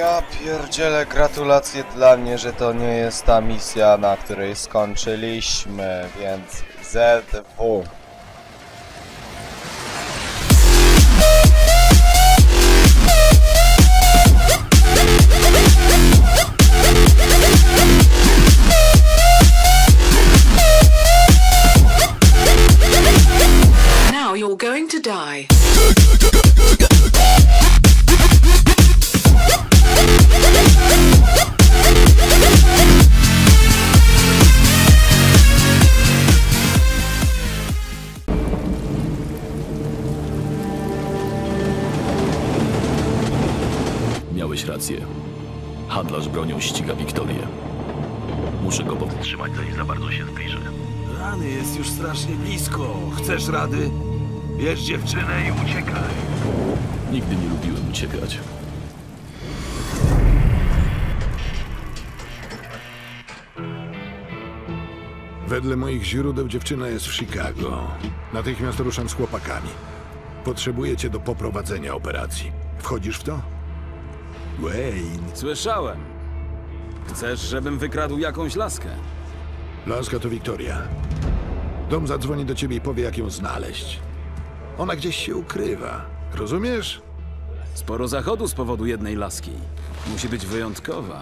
ja pierdzielę, gratulacje dla mnie, że to nie jest ta misja, na której skończyliśmy, więc ZW. Now you're going to die. Ściga Wiktorię. Muszę go powstrzymać, zanim za bardzo się zbliży. Rany jest już strasznie blisko. Chcesz rady? Bierz dziewczynę i uciekaj. Nigdy nie lubiłem uciekać. Wedle moich źródeł dziewczyna jest w Chicago. Natychmiast ruszam z chłopakami. Potrzebuję cię do poprowadzenia operacji. Wchodzisz w to? Wayne. Słyszałem. Chcesz, żebym wykradł jakąś laskę? Laska to Wiktoria. Dom zadzwoni do ciebie i powie, jak ją znaleźć. Ona gdzieś się ukrywa. Rozumiesz? Sporo zachodu z powodu jednej laski. Musi być wyjątkowa.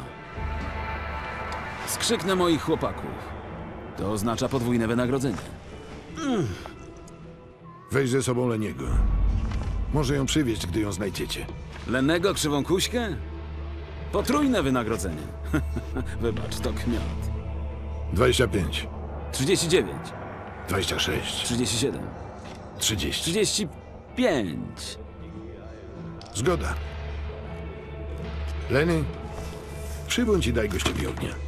Skrzyknę moich chłopaków. To oznacza podwójne wynagrodzenie. Weź ze sobą Leniego. Może ją przywieźć, gdy ją znajdziecie. Lennego krzywą kuśkę? Potrójne wynagrodzenie. Wybacz, to kmiot. 25, 39, 26, 37, 30. 35. Zgoda. Leny, przybądź i daj gościowi ognia.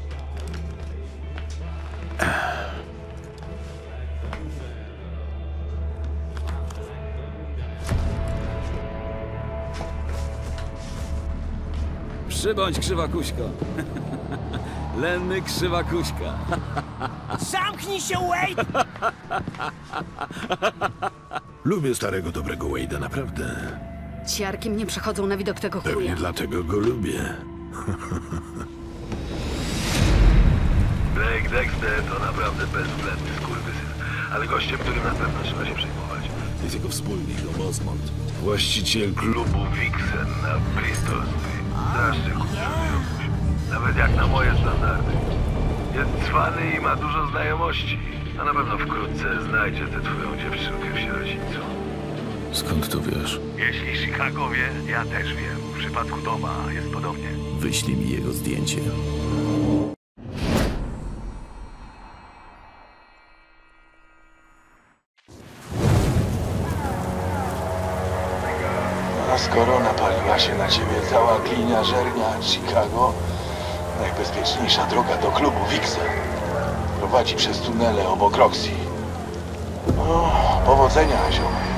Przybądź, krzywa kuśko. Lenny krzywa kuśka. Zamknij się, Wade! Lubię starego, dobrego Wade'a, naprawdę. Ciarki mnie przechodzą na widok tego Pewnie chuja. dlatego go lubię. Blake Dexter to naprawdę bezwzględny skurwysyn, ale gościem, którym na pewno trzeba się przejmować. To jest jego wspólnik, no Bosmont. Właściciel klubu Vixen na Bristol Street. Strasznie kurczę, Nawet jak na moje standardy. Jest cwany i ma dużo znajomości. A na pewno wkrótce znajdzie tę twoją dziewczynkę w sierocińcu. Skąd to wiesz? Jeśli Chicago wie, ja też wiem. W przypadku Doma jest podobnie. Wyślij mi jego zdjęcie. Napaliła się na ciebie cała gliniarzernia Chicago, najbezpieczniejsza droga do klubu Wixen prowadzi przez tunele obok Roxy. No, powodzenia, ziomek.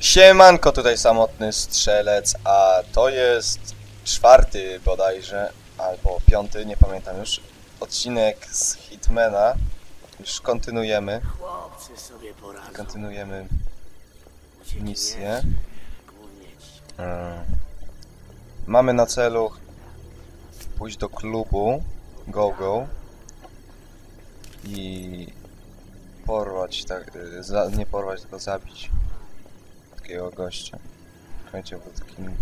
Siemanko, tutaj samotny strzelec, a to jest czwarty bodajże, albo piąty, nie pamiętam już, odcinek z Hitmana. Już kontynuujemy, Chłopcy sobie poradzą. kontynuujemy misję. Mm. Mamy na celu pójść do klubu Go Go i porwać, tak, za, nie porwać, tylko zabić takiego gościa. Słuchajcie, bo takim...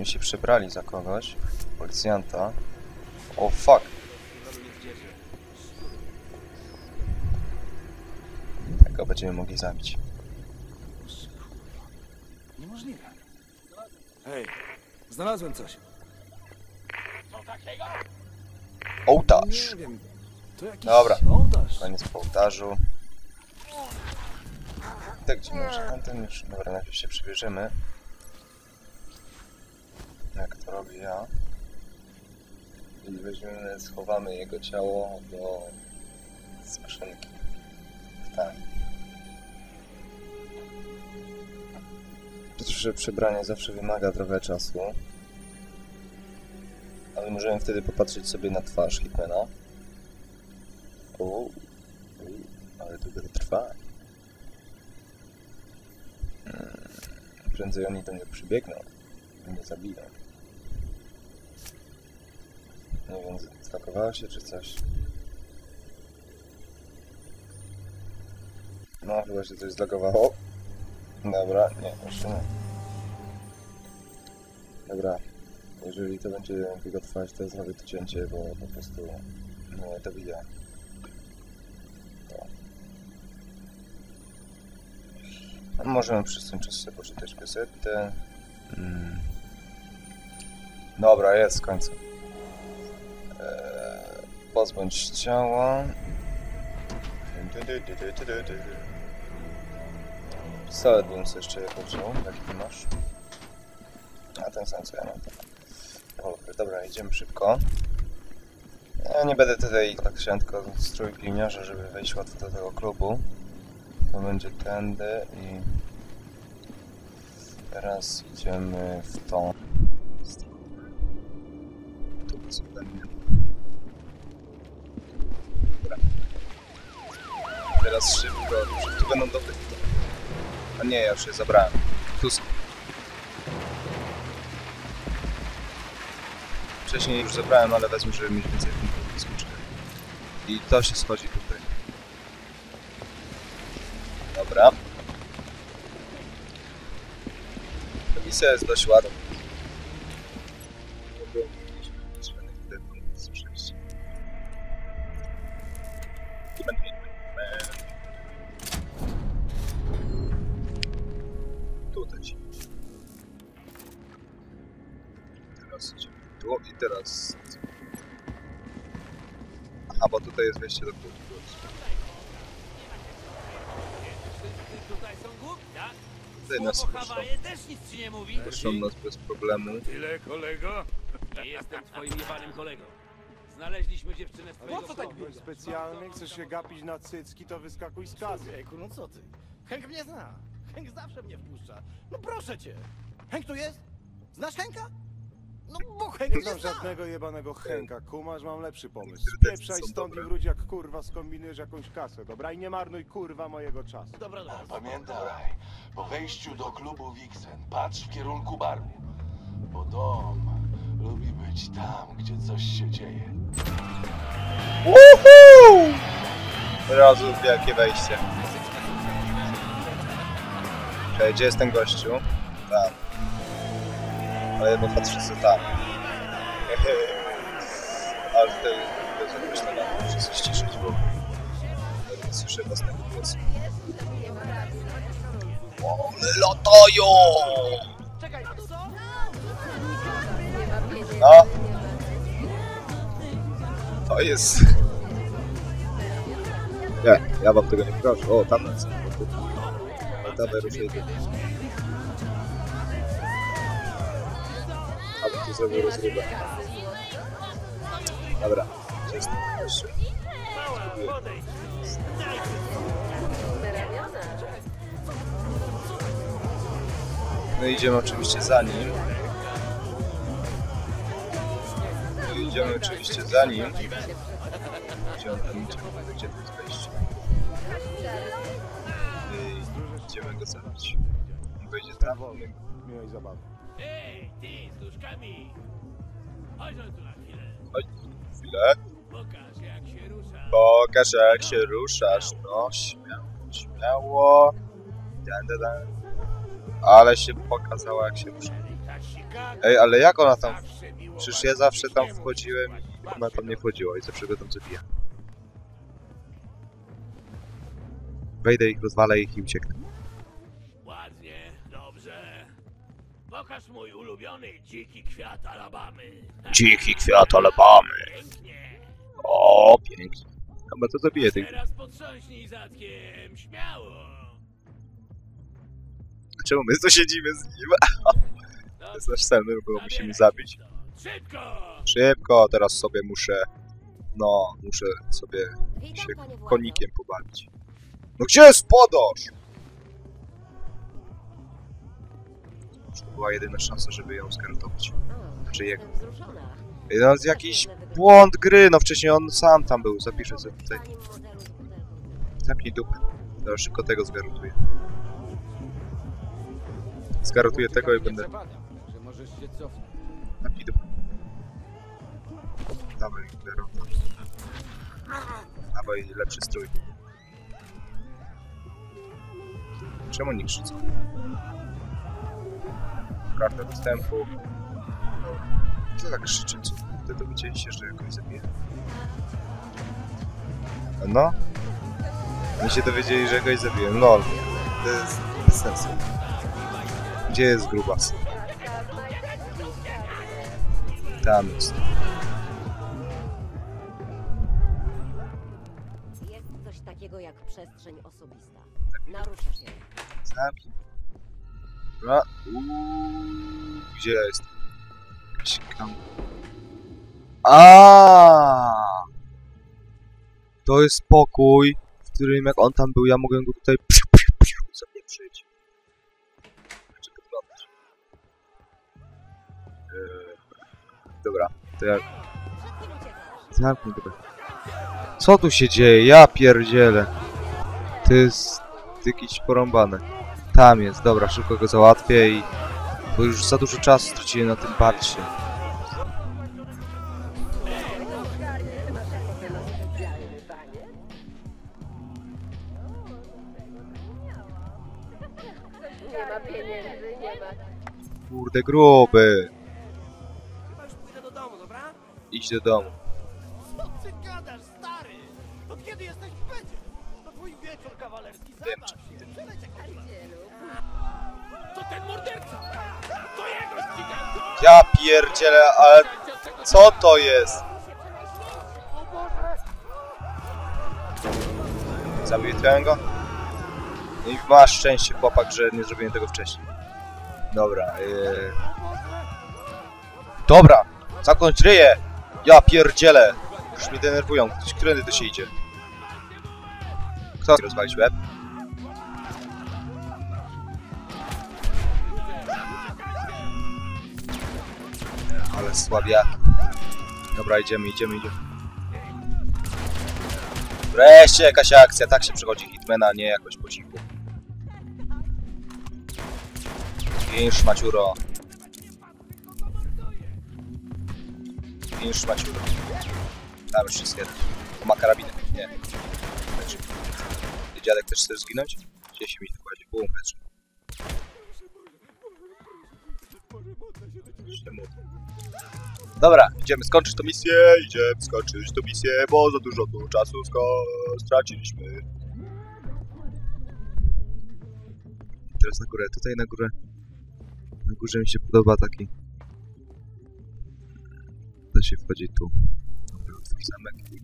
Myśmy się przebrali za kogoś, policjanta. O fuck! Tak go będziemy mogli zabić. Niemożliwe. Hej, znalazłem coś. Ołtarz! Nie wiem. To jakiś Dobra. ołtarz. Koniec po ołtarzu. Tak gdzie może ten już. Dobra, najpierw się przybierzemy. To robię weźmiemy, schowamy jego ciało do skrzynki. Tak. Że przebranie zawsze wymaga trochę czasu. Ale możemy wtedy popatrzeć sobie na twarz Hitmana. O, ale długo to trwa. Hmm, Prędzej oni do mnie przybiegną i mnie zabiją. Nie wiem, zlakowało się czy coś? No, chyba się coś zlagowało. Dobra, nie, jeszcze nie. Dobra, jeżeli to będzie jego trwać, to zrobię to cięcie, bo po prostu nie to widzę. To. Możemy przez ten czas sobie poczytać gazetę. Mm. Dobra, jest w końcu. Eee, pozbądź ciała. Pistolet bym sobie jeszcze jako wziął, jaki ty masz. A ten sam co ja mam. Dobra, dobra, idziemy szybko. Ja nie będę tutaj tak tylko strój gliniarza, żeby wejść łatwo do tego klubu. To będzie tędy i teraz idziemy w tą stronę. Tu jest ode mnie. Dobra. Teraz szybko, tu będą dobre. A nie, ja już je zabrałem. Tu są. Wcześniej już zebrałem, ale wezmę, żeby mieć więcej punktów skocznych. I to się schodzi tutaj. Dobra. Ta misja jest dość ładna. Nie mówi. Puszczą nas bez problemu. Tyle, kolego? Nie jestem twoim jebanym kolegą. Znaleźliśmy dziewczynę z twojego Po co tak byłeś specjalny? Chcesz się gapić na cycki, to wyskakuj z kazy. Człowieku, no co ty? Henk mnie zna. Henk zawsze mnie wpuszcza. No proszę cię. Henk tu jest? Znasz Henka? No bo Henk Nie znam zna. żadnego jebanego Henka. Kumasz, mam lepszy pomysł. Spieprzaj stąd i wróć jak kurwa skombinujesz jakąś kasę, dobra? I nie marnuj kurwa mojego czasu. Dobra, dobra. Pamiętaj, po wejściu do klubu Wixen patrz w kierunku baru. Bo dom lubi być tam, gdzie coś się dzieje. Woohoo! Od razu wielkie wejście. Czekaj, gdzie jest ten gościu? Tam. Ale bo patrzę co tam. Ale tutaj to jest jakoś tam, muszę się ściszyć, bo nie słyszę własnego głosu. One latają! No. To jest... Nie, ja wam tego nie proszę. O, tam. Ale dawaj ruszaj do... A bo tu zrobię rozrywę. Dobra, ten gościu? No i idziemy oczywiście za nim. No i idziemy oczywiście za nim. Gdzie on tam idzie? Gdzie to jest wejście? I idziemy go zabić. Wejdzie tam. Miłej zabawy. Ej, ty z duszkami! Chodź no tu na chwilę. Chodź, chwilę. Pokaż jak się rusza. Pokaż jak się ruszasz. No, śmiało, śmiało. Dan, dan. Ale się pokazała jak się rusza. Ej, ale jak ona tam... Przecież ja zawsze tam wchodziłem i ona tam nie wchodziła i zawsze go tam zabija. Wejdę ich, rozwalę ich i ucieknę. Pokaż mój ulubiony dziki kwiat Alabamy. Dziki kwiat Alabamy. Pięknie. O, pięknie. Chyba to zabiję tych. Teraz potrząśnij zadkiem, śmiało. Czemu my tu siedzimy z nim? To jest nasz cel, my go musimy zabić. Szybko! Szybko, teraz sobie muszę... No, muszę sobie się konikiem pobawić. No gdzie jest podosz? To była jedyna szansa, żeby ją skartować. Znaczy jego. No, z jakiś błąd gry, no wcześniej on sam tam był, zapiszę sobie tutaj. Zamknij dupę. Dobra, szybko tego zgarutuję. Zgarutuję tego i będę... Zamknij dupę. Dawaj, garuta. Dawaj, lepszy strój. Czemu nie krzyczą? Karta dostępu. Co tak krzyczy? Co? Ty to widzieliście, że jakoś zabije? No? My się dowiedzieli, że jakoś zabiłem. LOL. To jest bez sensu. Gdzie jest grubas? Tam jest. Jest coś takiego jak przestrzeń osobista. Naruszasz ją. Zamknij. Dobra. Uuu, Gdzie ja jestem? Jakiś kam... A! To jest pokój, w którym jak on tam był, ja mogłem go tutaj zapieprzyć. Znaczy wyglądać. Eee, dobra, to ja... Zamknij dupę. Co tu się dzieje? Ja pierdzielę. To jest jakiś porąbane. Tam jest, dobra, szybko go załatwię i... Bo już za dużo czasu straciłem na tym parcie. Kurde, gruby. Idź do domu. Ja pierdzielę, ale co to jest? Zabiłem go? I masz szczęście, chłopak, że nie zrobiłem tego wcześniej. Dobra, yy... Dobra, zamknąć ryję! Ja pierdzielę! Już mnie denerwują, którędy to się idzie? Kto rozwalić łeb? Słabiaki. Dobra, idziemy, idziemy, idziemy. Wreszcie jakaś akcja, tak się przychodzi Hitmana, nie jakoś po cichu. Ginsz, Maciuro. Ginsz, Maciuro. Tam jeszcze jest jeden. To ma karabinę. Nie. Dziadek też chcesz zginąć? Gdzie się mi tu kładzie? Bum, leży. Dobra, idziemy skończyć tą misję, idziemy skończyć tą misję, bo za dużo tu czasu straciliśmy. Teraz na górę, tutaj na górę. Na górze mi się podoba taki... Da się wchodzi tu. Dobra, twój zamek i.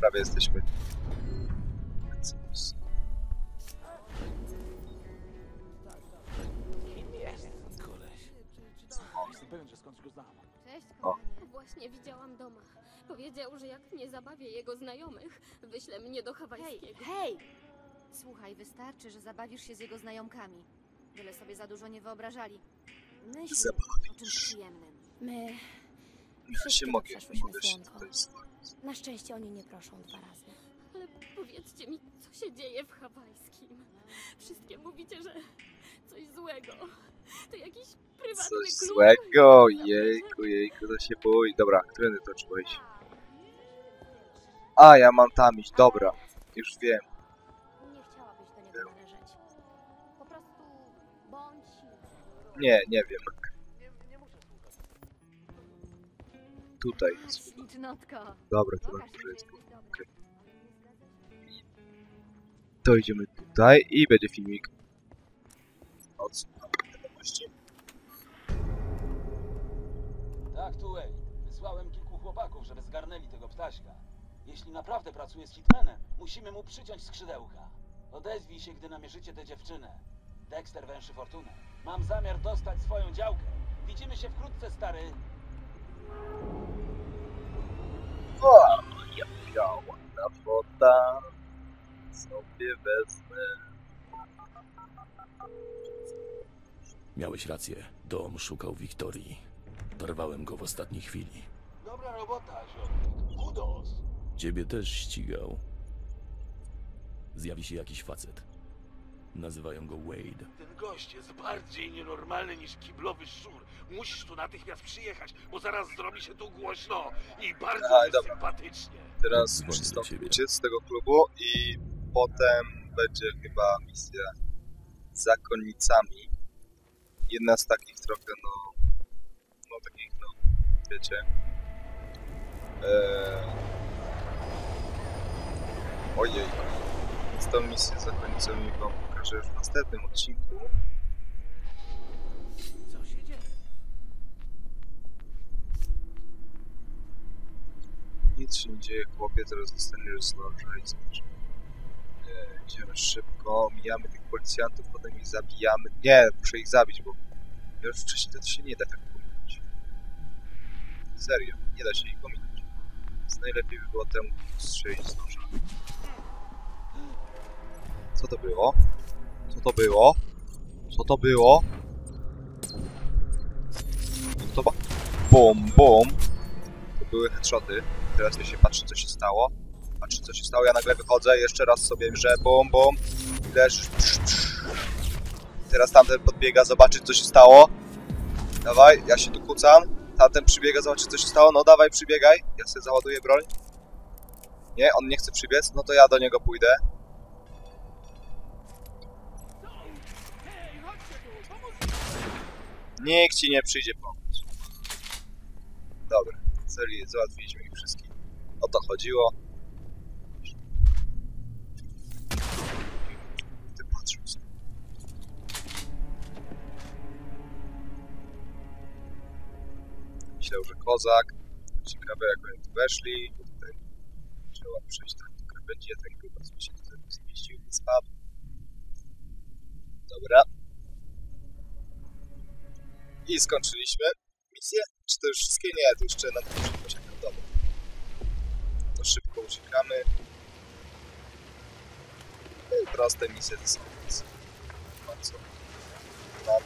Prawie jesteśmy. Właśnie widziałam Doma. Powiedział, że jak nie zabawię jego znajomych, wyśle mnie do Hej, hawajskiego. hej! Słuchaj, wystarczy, że zabawisz się z jego znajomkami. Byle sobie za dużo nie wyobrażali. Myśl o czymś przyjemnym. My... Ja się mogę, przeszłyśmy. Na szczęście oni nie proszą dwa razy. Ale powiedzcie mi, co się dzieje w hawajskim? Wszystkie mówicie, że coś złego. To jakiś prywatny Coś klub. złego, jejku, jejku, to się boi. Dobra, którędy to trzeba iść? A, ja mam tam iść, dobra. Już wiem. Nie chciałabyś do niego należeć. Po prostu bądź Nie, nie wiem. Tutaj jest. Dobra, to Pokaż jest. jesteś dobra. Okej. To idziemy tutaj i będzie filmik. Tak, tu Ej. Wysłałem kilku chłopaków, żeby zgarnęli tego ptaśka. Jeśli naprawdę pracuje z Hitmanem, musimy mu przyciąć skrzydełka. Odezwij się, gdy namierzycie tę dziewczynę. Dexter węszy fortunę. Mam zamiar dostać swoją działkę. Widzimy się wkrótce, stary. O, ja biała fota sobie wezmę. Miałeś rację. Dom szukał Wiktorii. Dorwałem go w ostatniej chwili. Dobra robota, ziomek. Kudos. Ciebie też ścigał. Zjawi się jakiś facet. Nazywają go Wade. Ten gość jest bardziej nienormalny niż kiblowy szczur. Musisz tu natychmiast przyjechać, bo zaraz zrobi się tu głośno i bardzo Aha, dobra. sympatycznie. Teraz Dzwonię do przystąpię ciebie. uciec z tego klubu i potem będzie chyba misja z zakonnicami. Jedna z takich trochę, no, no takich, no, wiecie. Eee... Ojej. Więc tą misję z zakonnicami wam pokażę już w następnym odcinku. Co się dzieje? Nic się nie dzieje, chłopie, teraz dostaniesz z noża i zobacz. Idziemy szybko, mijamy tych policjantów, potem ich zabijamy. Nie, muszę ich zabić, bo już wcześniej to się nie da tak pominąć. Serio, nie da się ich pominąć. Więc najlepiej by było temu strzelić z noża. Co to było? Co to było? Co to było? Co to. Bum, bum. To były headshoty. Teraz ja się patrzę, co się stało. Patrzę, co się stało. Ja nagle wychodzę, jeszcze raz sobie że bum, bum. I leżysz. Teraz tamten podbiega, zobaczyć, co się stało. Dawaj, ja się tu kucam. Tamten przybiega, zobaczyć, co się stało. No dawaj, przybiegaj. Ja sobie załaduję broń. Nie, on nie chce przybiec. No to ja do niego pójdę. Nikt ci nie przyjdzie pomóc. Dobra, celi załatwiliśmy ich wszystkich. O to chodziło. Myślał, że kozak. Ciekawe jak oni tu weszli. Tutaj trzeba przejść tak do krawędzi, ten grubas mi się tutaj zmieścił, nie spadł. Dobra. I skończyliśmy misję. Czy to już wszystkie? Nie, to jeszcze na tym szybko czekam. Dobra. To szybko uciekamy. No proste misje to są bardzo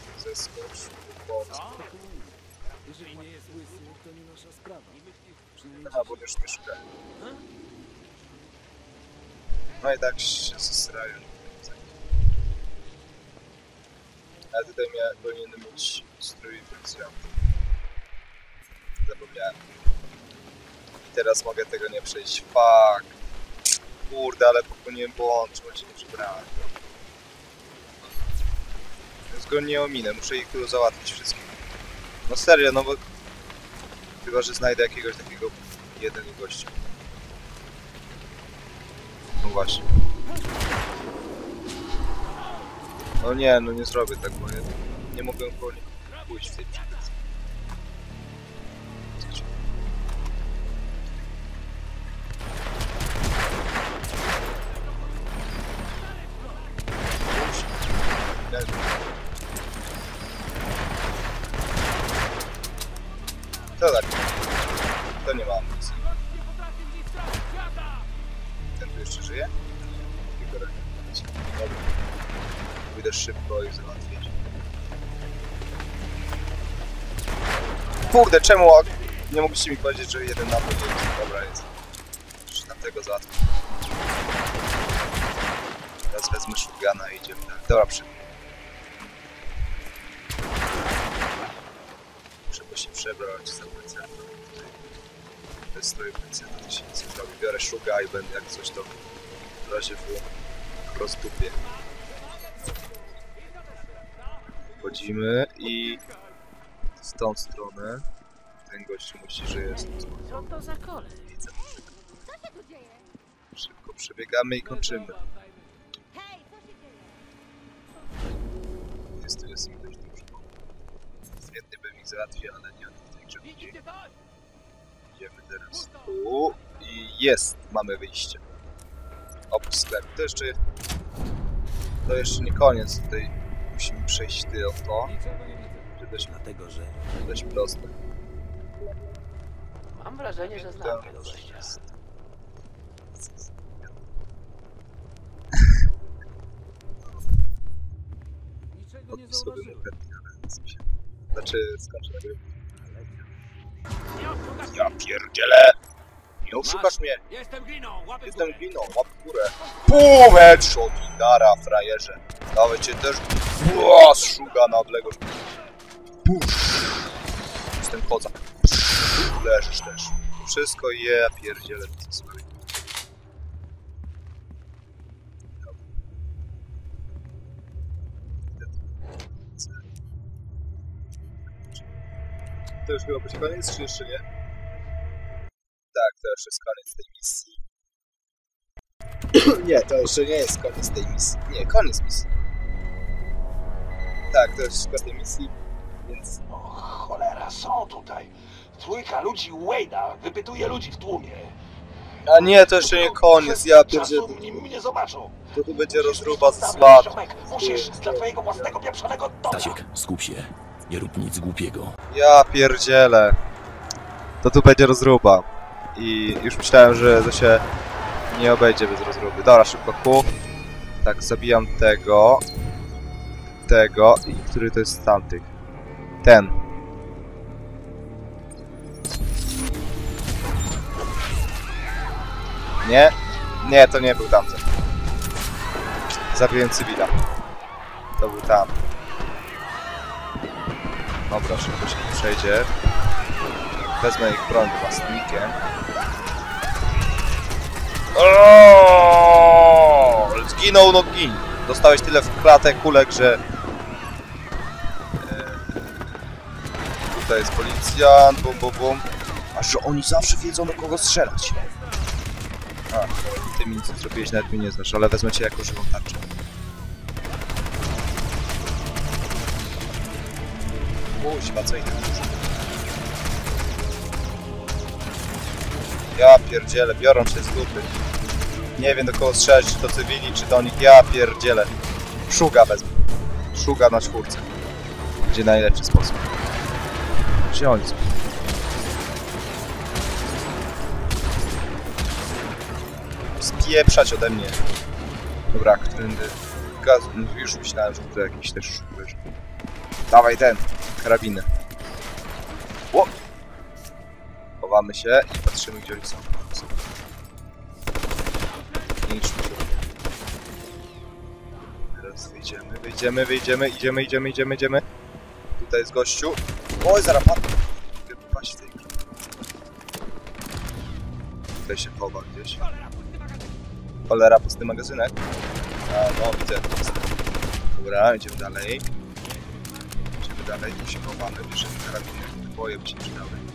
tym zeskocz. Jeżeli nie jest łysy, to nie nasza sprawa. Przynajmniej Aha, bo już mnie szukają. No i tak się zesrają. Ale tutaj miałem, powinienem mieć strój policjanta. Zapomniałem. I teraz mogę tego nie przejść. Fuck. Kurde, ale popełniłem błąd, trzeba się nie przebrałem. Więc go nie ominę, muszę ich tu załatwić wszystkich. No serio, no bo... Chyba, że znajdę jakiegoś takiego jeden gościa. No właśnie. No nie, no nie zrobię tak, bo nie mogę po pójść w tej. Jeszcze żyje? Pójdę szybko i załatwić. Kurde, czemu nie mogliście mi powiedzieć, że jeden napój jest? Dobra, jest. Już tamtego załatwię. Teraz wezmę shotguna i idziemy dalej. Dobra, przy... Muszę się przebrać za policjanta. Policjanta to się nic nie zrobi. Biorę szuga i będę jak coś to w razie w rozdupię. Wchodzimy i w tą stronę ten gość musi, że jest Co to za kolej? widzę. Co się tu dzieje? Szybko przebiegamy i kończymy. Hej, co się dzieje? Jest tu jest im dość dużo. Świetnie bym ich załatwił, ale nie o to w tej grze. Idziemy teraz tu i jest, mamy wyjście. Oprócz sklepu. To jeszcze, to jeszcze nie koniec. Tutaj musimy przejść ty o to. To dość, Dlatego, że dość proste. Mam wrażenie, że znam tego gościa. niczego nie zauważyłem. mu chętnie, ale koniec mi się. Znaczy, skończę. Ja pierdzielę! Nie oszukasz mnie! Jestem gliną, łapy Jestem górę. winą, łap w górę. Pum, headshot i nara, frajerze. Dawaj cię też. Ua, szuga na odległość. Pusz. Jestem kozak. Leżysz też. Wszystko je, ja pierdzielę. co sobie. To już chyba będzie koniec, czy jeszcze nie? Tak, to już jest koniec tej misji. nie, to jeszcze nie jest koniec tej misji. Nie, koniec misji. Tak, to jest koniec tej misji, więc... O, cholera, są tutaj. Trójka ludzi Wade'a wypytuje ludzi w tłumie. A nie, to jeszcze nie koniec, ja pierdzielę. Czasu nim mnie zobaczą. To tu będzie rozruba z ziomek, Musisz dla twojego własnego pieprzonego domu. Stasiek, skup się. Nie rób nic głupiego. Ja pierdzielę. To tu będzie rozruba. I już myślałem, że to się nie obejdzie bez rozruby. Dobra, szybko ku. Tak, zabijam tego. Tego. I który to jest tamtych? Ten. Nie? Nie, to nie był tamten. Zabiłem cywila. To był tam. Dobra, szybko się przejdzie. Wezmę ich broń własnikiem. Oooo! Zginął, no gin. Dostałeś tyle w klatę kulek, że... E, Tutaj jest policjant, bum, bum, bum. A że oni zawsze wiedzą, do kogo strzelać. A, ty mi nic nie zrobiłeś, nawet mi nie znasz, ale wezmę cię jako żywą tarczę. Kuźwa, co ich. Ja pierdzielę, biorą się z dupy. Nie wiem do kogo strzelać, czy to cywili, czy do nich. Ja pierdzielę. Szuga wezmę. Szuga na czwórce. Będzie najlepszy sposób. Gdzie oni są? Spieprzać ode mnie. Dobra, którędy? Gaz... Już myślałem, że to jakiś też szukujesz. Dawaj ten, karabiny. Chowamy się i patrzymy, gdzie oni są. Nie liczmy. Teraz wyjdziemy, wyjdziemy, wyjdziemy, idziemy, idziemy, idziemy, idziemy. Tutaj jest gościu. Oj, zaraz padł. Wypaść tej. Tutaj się chowa gdzieś. Cholera, pusty magazynek. A, no, widzę. Dobra, idziemy dalej. Idziemy dalej, tu się chowamy, bierzemy karabiny, boje by się przydały.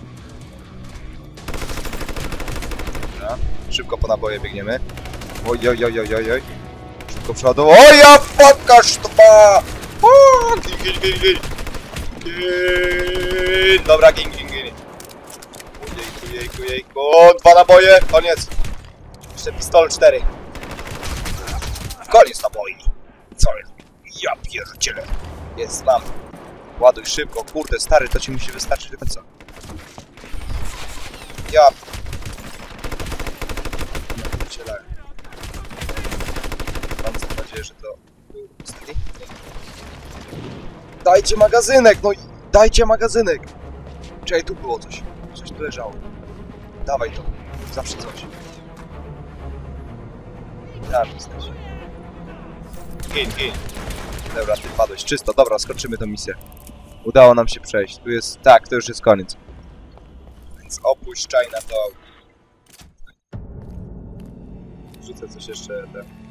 Szybko po naboje biegniemy. Oj, oj, oj, oj, oj. Szybko przodu. Oj, ja fucka sztupa! O, Gin, gin, gin, gin. Gin. Dobra, gin, gin, gin. Ojejku, jejku, jejku. Dwa naboje, koniec. Jeszcze pistol cztery. Koniec naboi. Co? Ja pierdzielę. Jest, mam. Ładuj szybko, kurde, stary, to ci musi wystarczyć do końca. Ja pierdzielę. Mam nadzieję, że to był ostatni. Dajcie magazynek, no i dajcie magazynek. Czekaj, tu było coś. Coś tu leżało. Dawaj to. Zawsze coś. Tam jesteś. Gin, gin. Dobra, ty padłeś. Czysto, dobra, skończymy tę misję. Udało nam się przejść. Tu jest... Tak, to już jest koniec. Więc opuść czajna to... Rzucę coś jeszcze.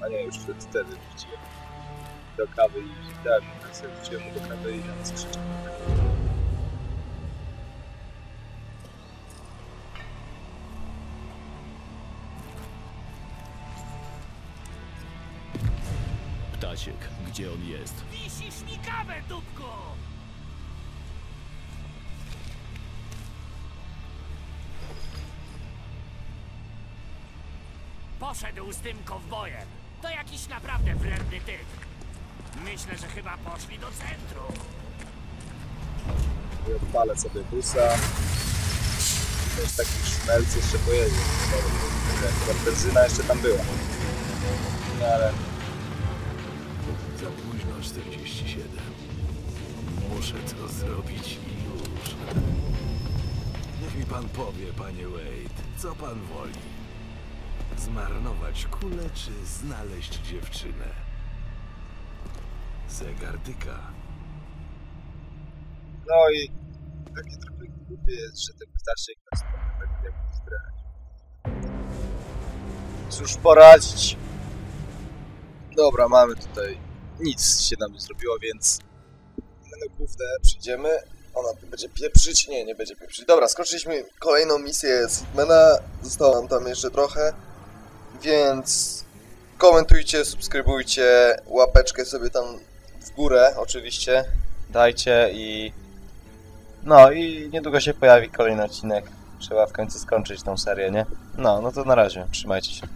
A nie, już wtedy wtedy wrzuciłem. Do kawy i... Tak, tak sobie wrzuciłem mu do kawy i tam skrzyczę. Ptasiek, gdzie on jest? Wisisz mi kawę, dupku! Poszedł z tym kowbojem. To jakiś naprawdę wredny typ. Myślę, że chyba poszli do centrum. I odpalę sobie busa. Też taki szmelc jeszcze pojedzie. Chyba benzyna jeszcze tam była. No ale... Za późno 47. Muszę to zrobić i już. Niech mi pan powie, panie Wade, co pan woli? Zmarnować kulę czy znaleźć dziewczynę? Zegar tyka. No i takie trochę głupie jest, że ten ptaszek nas tak jak zgrać. Cóż poradzić? Dobra, mamy tutaj. Nic się nam nie zrobiło, więc na główne przyjdziemy. Ona będzie pieprzyć? Nie, nie będzie pieprzyć. Dobra, skończyliśmy kolejną misję z Hitmana. Zostało nam tam jeszcze trochę. Więc komentujcie, subskrybujcie, łapeczkę sobie tam w górę oczywiście dajcie i no i niedługo się pojawi kolejny odcinek. Trzeba w końcu skończyć tą serię, nie? No, no to na razie. Trzymajcie się.